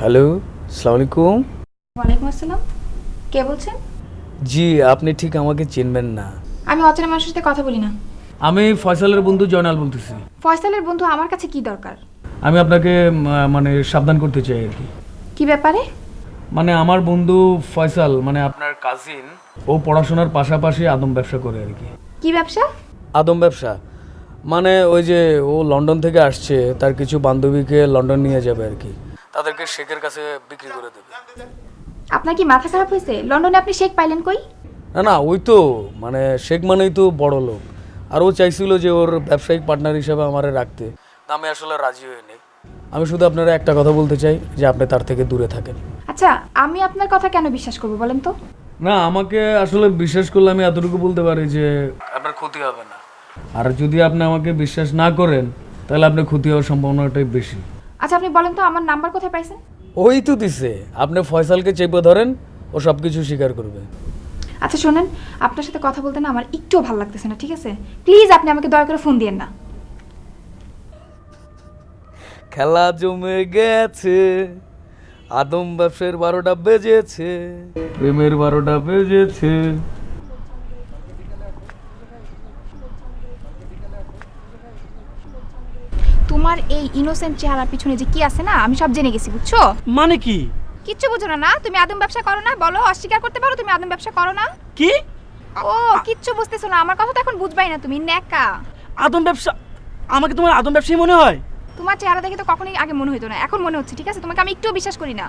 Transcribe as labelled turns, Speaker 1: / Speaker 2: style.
Speaker 1: Hello সালাম আলাইকুম
Speaker 2: ওয়ালাইকুম আসসালাম। কে বলছেন?
Speaker 1: জি আপনি ঠিক আমাকে চিনবেন না।
Speaker 2: আমি অচেনা মানুষের সাথে কথা বলি না।
Speaker 3: আমি ফয়সালের বন্ধু জয়নাল বলতেছি।
Speaker 2: ফয়সালের বন্ধু আমার কাছে কি দরকার?
Speaker 3: আমি আপনাকে উম, মানে সাবধান করতে চাই আর কি।
Speaker 2: কি ব্যাপারে?
Speaker 3: মানে আমার বন্ধু ফয়সাল মানে আপনার কাজিন ও পড়াশোনার পাশাপাশি আদম ব্যবসা করে আর কি।
Speaker 2: কি ব্যবসা?
Speaker 1: আদম ব্যবসা? মানে ওই যে ও লন্ডন থেকে আসছে তার কিছু বান্ধবীকে লন্ডন নিয়ে যাবে আর কি। তাদেরকে শেখের কাছে বিক্রি করে দেবে।
Speaker 2: আপনার কি মাথা খারাপ হয়েছে? লন্ডনে আপনি শেখ পাইলেন কই?
Speaker 1: না না ওই তো মানে শেখ মানেই তো বড় লোক। আর ও চাইছিল যে ওর ব্যবসায়িক পার্টনার হিসাবে আমারে রাখতে। আমি আসলে রাজি হইনি আমি শুধু আপনারা একটা কথা বলতে চাই যে আপনি তার থেকে দূরে থাকেন।
Speaker 2: আচ্ছা আমি আপনার কথা কেন বিশ্বাস করব বলেন তো?
Speaker 3: না আমাকে আসলে বিশ্বাস করলে আমি এতটুকু বলতে পারি যে আপনার ক্ষতি হবে না। আর যদি আপনি আমাকে বিশ্বাস না করেন তাহলে আপনার ক্ষতি হওয়ার সম্ভাবনাটাই বেশি।
Speaker 2: আচ্ছা আপনি বলেন তো আমার নাম্বার কোথায় পাইছেন?
Speaker 1: ওই তো দিছে। আপনি ফয়সালকে চেপে ধরেন ও সব কিছু স্বীকার করবে।
Speaker 2: আচ্ছা শোনেন আপনার সাথে কথা বলতে না আমার একটুও ভালো লাগতেছে না ঠিক আছে? প্লিজ আপনি আমাকে দয়া করে ফোন দিয়েন না।
Speaker 1: খেলা জমে গেছে আদম ব্যবসার বারোটা বেজেছে।
Speaker 3: প্রেমের বারোটা বেজেছে।
Speaker 2: তোমার এই ইনোসেন্ট চেহারা পিছনে যে কি আছে না আমি সব জেনে গেছি বুঝছ?
Speaker 4: মানে কি?
Speaker 2: কিচ্ছু বুঝো না না। তুমি আদম ব্যবসা করো না বলো অস্বীকার করতে পারো তুমি আদম ব্যবসা করো না।
Speaker 4: কি?
Speaker 2: ও কিচ্ছু বুঝতেছো না আমার কথা তো এখন বুঝবাই না তুমি ন্যাকা।
Speaker 4: আদম ব্যবসা আমাকে তোমার আদম ব্যবসায়ী মনে হয়?
Speaker 2: তোমার চেহারা দেখে তো কখনোই আগে মনে হতো না এখন মনে হচ্ছে ঠিক আছে? তোমাকে আমি একটু বিশ্বাস করি না।